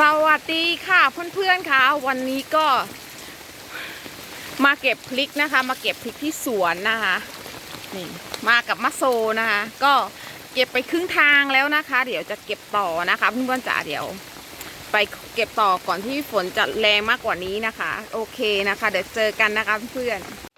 สวัสดีค่ะเพื่อนๆค่ะวันนี้ก็มาเก็บพริกนะคะ มาเก็บพริกที่สวนนะคะนี่มากับมะโซนะคะ ก็เก็บไปครึ่งทางแล้วนะคะ เดี๋ยวจะเก็บต่อนะคะเพื่อนๆจ๋าเดี๋ยว ไปเก็บต่อก่อนที่ฝนจะแรงมากกว่านี้นะคะ โอเคนะคะ เดี๋ยวเจอกันนะคะเพื่อนๆ